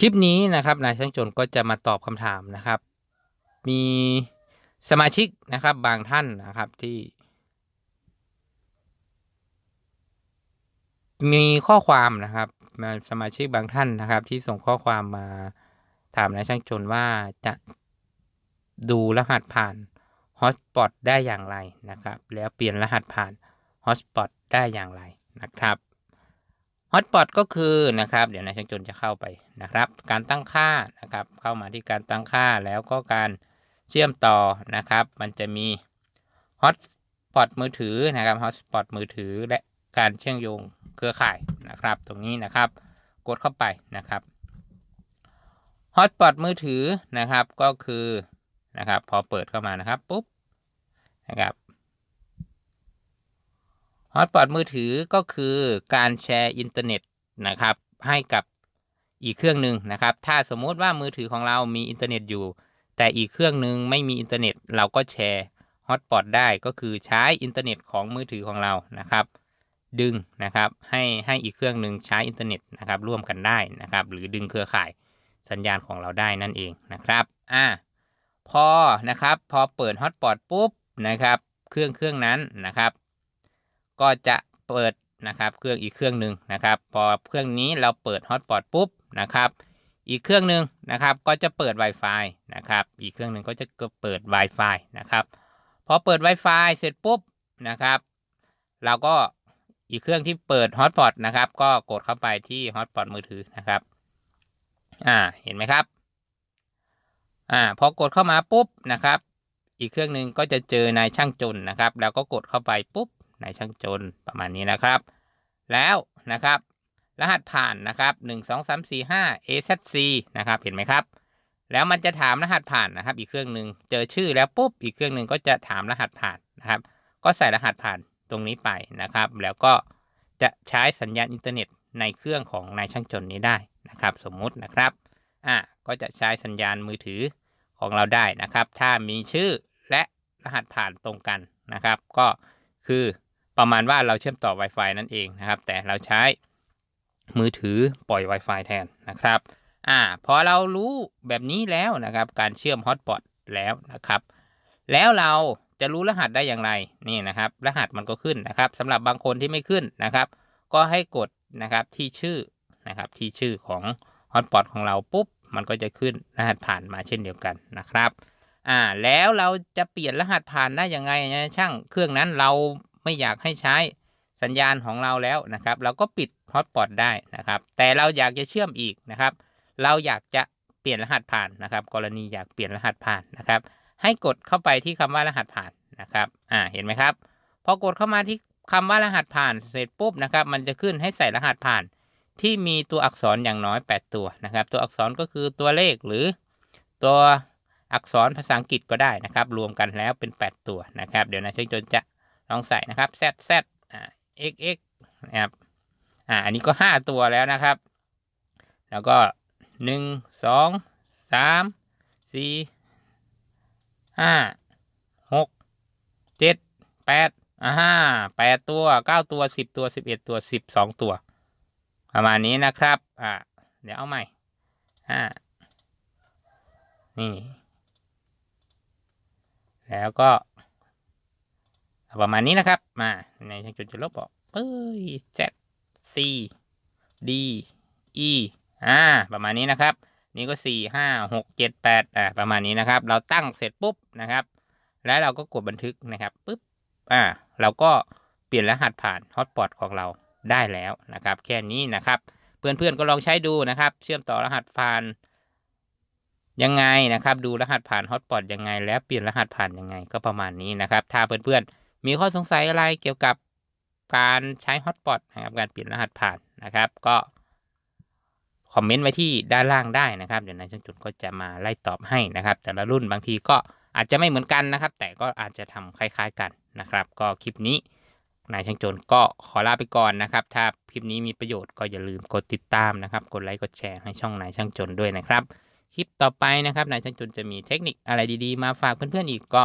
คลิปนี้นะครับนายช่างจนก็จะมาตอบคำถามนะครับ มีสมาชิกนะครับบางท่านนะครับที่ มีข้อความนะครับมาสมาชิกบางท่านนะครับ ที่ส่งข้อความมาถามนายช่างจนว่าจะดูรหัสผ่านฮอตสปอตได้อย่างไรนะครับ แล้วเปลี่ยนรหัสผ่านฮอตสปอตได้อย่างไรนะครับ ฮอตสปอตก็คือนะครับ เดี๋ยวนายช่างจนจะเข้าไปนะครับ การตั้งค่านะครับ เข้ามาที่การตั้งค่าแล้วก็การเชื่อมต่อนะครับ มันจะมีฮอตสปอตมือถือนะครับฮอตสปอตมือถือและการเชื่อมโยงเครือข่ายนะครับ ตรงนี้นะครับ กดเข้าไปนะครับฮอตสปอตมือถือนะครับก็คือนะครับ พอเปิดเข้ามานะครับปุ๊บนะครับ ฮอตสปอตมือถือก็คือการแชร์อินเทอร์เน็ตนะครับ ให้กับอีกเครื่องหนึ่งนะครับ ถ้าสมมติว่ามือถือของเรามีอินเทอร์เน็ตอยู่ แต่อีกเครื่องหนึ่งไม่มีอินเทอร์เน็ต เราก็แชร์ฮอตสปอตได้ก็คือใช้อินเทอร์เน็ตของมือถือของเรานะครับ ดึงนะครับให้ให้อีกเครื่องหนึ่งใช้อินเทอร์เน็ตนะครับร่วมกันได้นะครับ หรือดึงเครือข่ายสัญญาณของเราได้นั่นเองนะครับอ่าพอนะครับพอเปิดฮอตสปอตปุ๊บนะครับ เครื่องเครื่องนั้นนะครับ ก็จะเปิดนะครับเครื่องอีกเครื่องหนึ่งนะครับ พอเครื่องนี้เราเปิดฮอตสปอตปุ๊บนะครับ อีกเครื่องหนึ่งนะครับ ก็จะเปิด Wi-Fi นะครับ อีกเครื่องหนึ่งก็จะเปิด Wi-Fi นะครับ พอเปิด Wi-Fi เสร็จปุ๊บนะครับ เราก็อีกเครื่องที่เปิดฮอตสปอตนะครับ ก็กดเข้าไปที่ฮอตสปอตมือถือนะครับ อ่า เห็นไหมครับ อ่า พอกดเข้ามาปุ๊บนะครับ อีกเครื่องหนึ่งก็จะเจอนายช่างจนนะครับ แล้วก็กดเข้าไปปุ๊บ นายช่างจนประมาณนี้นะครับ แล้วนะครับ รหัสผ่านนะครับหนึ่งสองสามสี่ห้า AZC นะครับ เห็นไหมครับ แล้วมันจะถามรหัสผ่านนะครับ อีกเครื่องหนึ่งเจอชื่อแล้วปุ๊บอีกเครื่องหนึ่งก็จะถามรหัสผ่านนะครับ ก็ใส่รหัสผ่านตรงนี้ไปนะครับ แล้วก็จะใช้สัญญาณอินเทอร์เน็ตในเครื่องของนายช่างจนนี้ได้นะครับ สมมุตินะครับอ่าก็จะใช้สัญญาณมือถือของเราได้นะครับ ถ้ามีชื่อและรหัสผ่านตรงกันนะครับ ก็คือ ประมาณว่าเราเชื่อมต่อ Wi-Fi นั่นเองนะครับ แต่เราใช้มือถือปล่อย Wi-Fi แทนนะครับอ่าพอเรารู้แบบนี้แล้วนะครับ การเชื่อมฮอตสปอตแล้วนะครับ แล้วเราจะรู้รหัสได้อย่างไรนี่นะครับ รหัสมันก็ขึ้นนะครับสำหรับบางคนที่ไม่ขึ้นนะครับ ก็ให้กดนะครับที่ชื่อนะครับที่ชื่อของฮอตสปอตของเราปุ๊บมันก็จะขึ้นรหัสผ่านมาเช่นเดียวกันนะครับอ่าแล้วเราจะเปลี่ยนรหัสผ่านได้ยังไงนะช่างเครื่องนั้นเรา ไม่อยากให้ใช้สัญญาณของเราแล้วนะครับ เราก็ปิดฮอตสปอตได้นะครับ แต่เราอยากจะเชื่อมอีกนะครับ เราอยากจะเปลี่ยนรหัสผ่านนะครับ กรณีอยากเปลี่ยนรหัสผ่านนะครับ ให้กดเข้าไปที่คำว่ารหัสผ่านนะครับ อ่า เห็นไหมครับ พอกดเข้ามาที่คำว่ารหัสผ่านเสร็จปุ๊บนะครับ มันจะขึ้นให้ใส่รหัสผ่าน ที่มีตัวอักษรอย่างน้อย 8 ตัวนะครับ ตัวอักษรก็คือตัวเลขหรือตัวอักษรภาษาอังกฤษก็ได้นะครับ รวมกันแล้วเป็น 8 ตัวนะครับ เดี๋ยวนะเชิงจนจะ ลองใส่นะครับ z z อ่า x x นะครับอ่าอันนี้ก็5ตัวแล้วนะครับ แล้วก็1 2 3 4 5 6 7 8อ่าห้าแปดตัวเก้าตัวสิบตัวสิบเอ็ดตัวสิบสองตัว ประมาณนี้นะครับ อ่าเดี๋ยวเอาใหม่อ่านี่ แล้วก็ ประมาณนี้นะครับ มา ในช่างจุดจะลบออกเอ้ย Z C D E อ่า ประมาณนี้นะครับ นี่ก็สี่ห้าหกเจ็ดแปดอ่า ประมาณนี้นะครับ เราตั้งเสร็จปุ๊บนะครับ แล้วเราก็กดบันทึกนะครับปุ๊บ อ่า เราก็เปลี่ยนรหัสผ่านฮอตสปอตของเราได้แล้วนะครับ แค่นี้นะครับ เพื่อนๆก็ลองใช้ดูนะครับ เชื่อมต่อรหัสผ่านยังไงนะครับ ดูรหัสผ่านฮอตสปอตยังไง แล้วเปลี่ยนรหัสผ่านยังไงก็ประมาณนี้นะครับ ถ้าเพื่อนๆ มีข้อสงสัยอะไรเกี่ยวกับการใช้ฮอตสปอตนะครับการเปลี่ยนรหัสผ่านนะครับ ก็คอมเมนต์ไว้ที่ด้านล่างได้นะครับ เดี๋ยวนายช่างจุดก็จะมาไล่ตอบให้นะครับ แต่ละรุ่นบางทีก็อาจจะไม่เหมือนกันนะครับ แต่ก็อาจจะทำคล้ายๆกันนะครับ ก็คลิปนี้นายช่างจนก็ขอลาไปก่อนนะครับ ถ้าคลิปนี้มีประโยชน์ก็อย่าลืมกดติดตามนะครับ กดไลค์กดแชร์ให้ช่องนายช่างจนด้วยนะครับ คลิปต่อไปนะครับนายช่างจนจะมีเทคนิคอะไรดีๆ มาฝากเพื่อนๆอีกก็